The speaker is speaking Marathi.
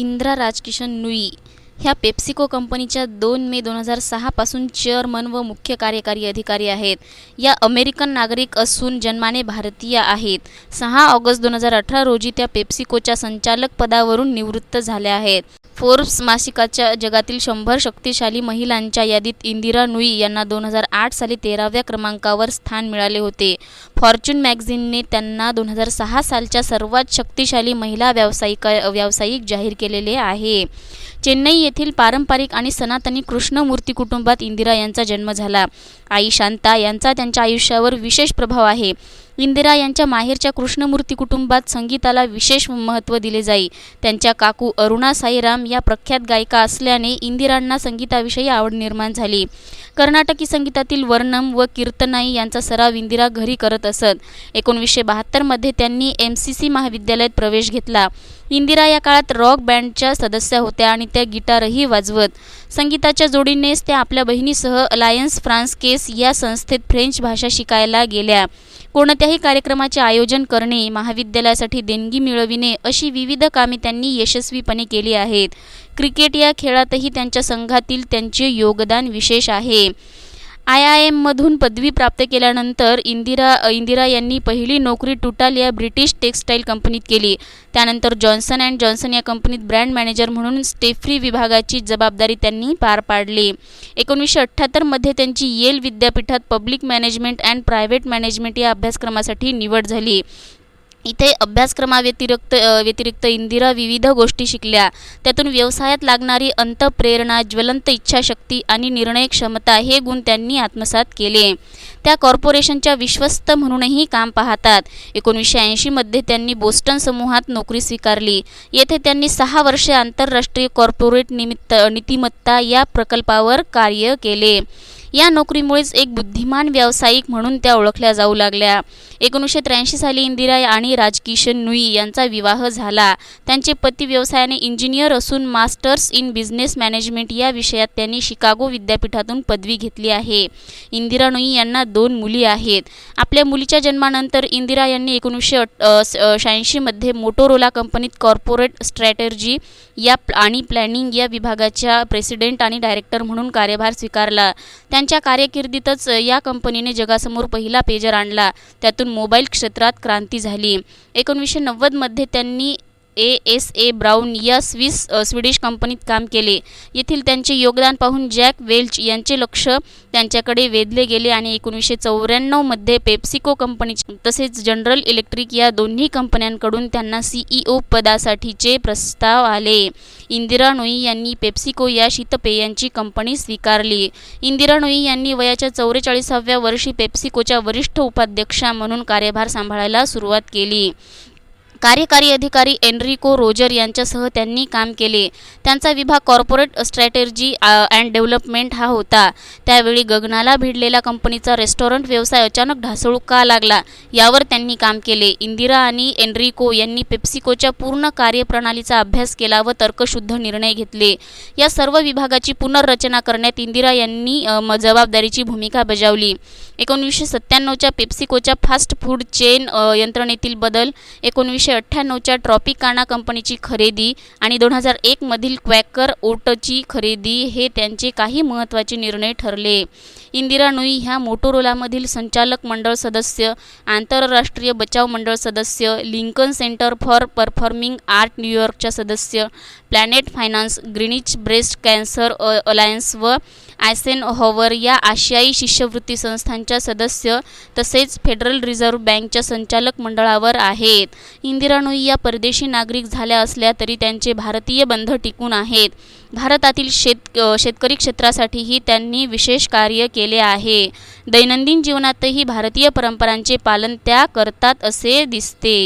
इंदिरा राजकिशन नुई ह्या पेप्सिको कंपनीच्या दोन मे दोन हजार सहापासून चेअरमन व मुख्य कार्यकारी अधिकारी आहेत. या अमेरिकन नागरिक असून जन्माने भारतीय आहेत. सहा ऑगस्ट दोन हजार अठरा रोजी त्या पेप्सिकोच्या संचालक पदावरून निवृत्त झाल्या आहेत. फोर्ब्स मासिकाच्या जगातील शंभर शक्तिशाली महिलांच्या यादीत इंदिरा नुई यांना दोन हजार आठ साली तेराव्या क्रमांकावर स्थान मिळाले होते. फॉर्च्यून मॅगझिनने त्यांना दोन हजार सहा सालच्या सर्वात शक्तिशाली महिला व्यावसायिक व्यावसायिक जाहीर केलेले आहे. चेन्नई येथील पारंपरिक आणि सनातनी कृष्णमूर्ती कुटुंबात इंदिरा यांचा जन्म झाला. आई शांता यांचा त्यांच्या आयुष्यावर विशेष प्रभाव आहे. इंदिरा यांच्या माहेरच्या कृष्णमूर्ती कुटुंबात संगीताला विशेष महत्त्व दिले जाई. त्यांच्या काकू अरुणा साईराम या प्रख्यात गायिका असल्याने इंदिरांना संगीताविषयी आवड निर्माण झाली. कर्नाटकी संगीतातील वर्णम व कीर्तनाई यांचा सराव इंदिरा घरी करत असत. एकोणीसशे बहात्तरमध्ये त्यांनी एम सी सी महाविद्यालयात प्रवेश घेतला. इंदिरा या काळात रॉक बँडच्या सदस्य होत्या आणि त्या गिटारही वाजवत. संगीताच्या जोडीनेच त्या आपल्या बहिणीसह अलायन्स फ्रान्स केस या संस्थेत फ्रेंच भाषा शिकायला गेल्या. कोणत्याही कार्यक्रमाचे आयोजन करणे महाविद्यालयासाठी देणगी मिळविणे अशी विविध कामे त्यांनी यशस्वीपणे केली आहेत. क्रिकेट या खेळातही त्यांच्या संघातील त्यांचे योगदान विशेष आहे. आय आय एममधून पदवी प्राप्त केल्यानंतर इंदिरा इंदिरा यांनी पहिली नोकरी टुटाल या ब्रिटिश टेक्स्टाईल कंपनीत केली. त्यानंतर जॉन्सन अँड जॉन्सन या कंपनीत ब्रँड मॅनेजर म्हणून स्टेफ्री विभागाची जबाबदारी त्यांनी पार पाडली. एकोणीसशे अठ्ठ्याहत्तरमध्ये त्यांची येल विद्यापीठात public management and private management या अभ्यासक्रमासाठी निवड झाली. इथे अभ्यासक्रमाव्यतिरिक्त व्यतिरिक्त इंदिरा विविध गोष्टी शिकल्या. त्यातून व्यवसायात लागणारी अंतप्रेरणा ज्वलंत इच्छाशक्ती आणि निर्णय क्षमता हे गुण त्यांनी आत्मसात केले. त्या कॉर्पोरेशनच्या विश्वस्त म्हणूनही काम पाहतात. एकोणीसशे ऐंशीमध्ये त्यांनी बोस्टन समूहात नोकरी स्वीकारली. येथे त्यांनी सहा वर्षे आंतरराष्ट्रीय कॉर्पोरेट निमित्त नीतिमत्ता या प्रकल्पावर कार्य केले. या नोकरीमुळेच एक बुद्धिमान व्यावसायिक म्हणून त्या ओळखल्या जाऊ लागल्या. एकोणीसशे त्र्याऐंशी साली इंदिरा आणि राजकिशन नुई यांचा विवाह झाला. त्यांचे पती व्यवसायाने इंजिनियर असून मास्टर्स इन बिझनेस मॅनेजमेंट या विषयात त्यांनी शिकागो विद्यापीठातून पदवी घेतली आहे. इंदिरा नुई यांना दोन मुली आहेत. आपल्या मुलीच्या जन्मानंतर इंदिरा यांनी एकोणीसशे शहाऐंशीमध्ये मोटोरोला कंपनीत कॉर्पोरेट स्ट्रॅटर्जी या आणि प्लॅनिंग या विभागाच्या प्रेसिडेंट आणि डायरेक्टर म्हणून कार्यभार स्वीकारला. त्यांच्या कारकिर्दीतच या कंपनीने जगासमोर पहिला पेजर आणला. त्यातून मोबाईल क्षेत्रात क्रांती झाली. एकोणीसशे नव्वदमध्ये त्यांनी ए एस ए ब्राऊन या स्विस स्वीडिश कंपनीत काम केले. येथील त्यांचे योगदान पाहून जॅक वेल्च यांचे लक्ष त्यांच्याकडे वेधले गेले आणि एकोणीसशे चौऱ्याण्णवमध्ये पेप्सिको कंपनीचे तसेच जनरल इलेक्ट्रिक या दोन्ही कंपन्यांकडून त्यांना सी ई ओ पदासाठीचे प्रस्ताव आले. इंदिरा नोई यांनी पेप्सिको या शीतपेयांची कंपनी स्वीकारली. इंदिरा नोई यांनी वयाच्या चौवेचाळीसाव्या वर्षी पेप्सिकोच्या वरिष्ठ उपाध्यक्षा म्हणून कार्यभार सांभाळायला सुरुवात केली. कार्यकारी अधिकारी एनरिको रोजर यांच्यासह त्यांनी काम केले. त्यांचा विभाग कॉर्पोरेट स्ट्रॅटेजी अँड डेव्हलपमेंट हा होता. त्यावेळी गगनाला भिडलेला कंपनीचा रेस्टॉरंट व्यवसाय अचानक ढासळू का लागला यावर त्यांनी काम केले. इंदिरा आणि एनरिको यांनी पेप्सिकोच्या पूर्ण कार्यप्रणालीचा अभ्यास केला व तर्कशुद्ध निर्णय घेतले. या सर्व विभागाची पुनर्रचना करण्यात इंदिरा यांनी जबाबदारीची भूमिका बजावली. एकोणवीसशे सत्त्याण्णवच्या पेप्सिकोच्या फास्ट फूड चेन यंत्रणेतील बदल एकोणवीसशे एकोणीसशे अठ्ठ्याण्णवच्या ट्रॉपिकाना कंपनीची खरेदी आणि दोन हजार एकमधील क्वॅकर ओटची खरेदी हे त्यांचे काही महत्त्वाचे निर्णय ठरले. इंदिरा नुई ह्या मोटोरोलामधील संचालक मंडळ सदस्य आंतरराष्ट्रीय बचाव मंडळ सदस्य Lincoln Center for performing art न्यूयॉर्कच्या सदस्य Planet Finance Greenwich breast cancer alliance व आयसेन हॉवर या आशियाई शिष्यवृत्ती संस्थांच्या सदस्य तसेच फेडरल रिझर्व्ह बँकच्या संचालक मंडळावर आहेत. इंदिरा या परदेशी नागरिक झाल्या असल्या तरी त्यांचे भारतीय बंध टिकून आहेत. भारतातील शेत शेतकरी क्षेत्रासाठीही त्यांनी विशेष कार्य केले आहे. दैनंदिन जीवनातही भारतीय परंपरांचे पालन त्या करतात असे दिसते.